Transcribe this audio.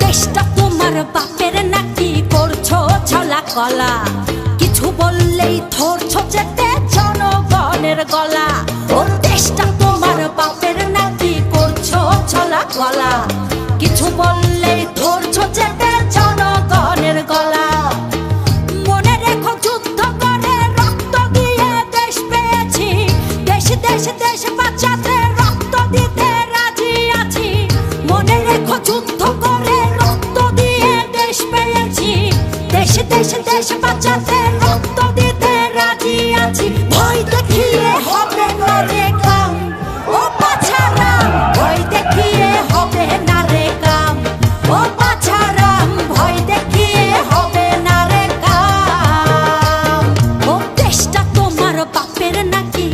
দেশটা তোমার বাপের নাকি করছ ছলা কলা? কিছু বললেই ধরছো যেতে জনগণের গলা। ও দেশটা তোমার বাপের নাকি করছ ছলা কলা? কিছু বললেই ধরছো যেতে গলা। মনে যুদ্ধ দেশ পেয়েছি। দেশ দেশ দেশ যুদ্ধ করে রক্ত দিয়ে দেশ পেয়েছি। দেশ দেশ দেশ বাঁচাতে রক্ত দিতে রাজি আছি। ভয় দেখিয়ে হবে না রে কাম। ভয় দেখিয়ে হবে না রে কাম তোমার বাপের নাকি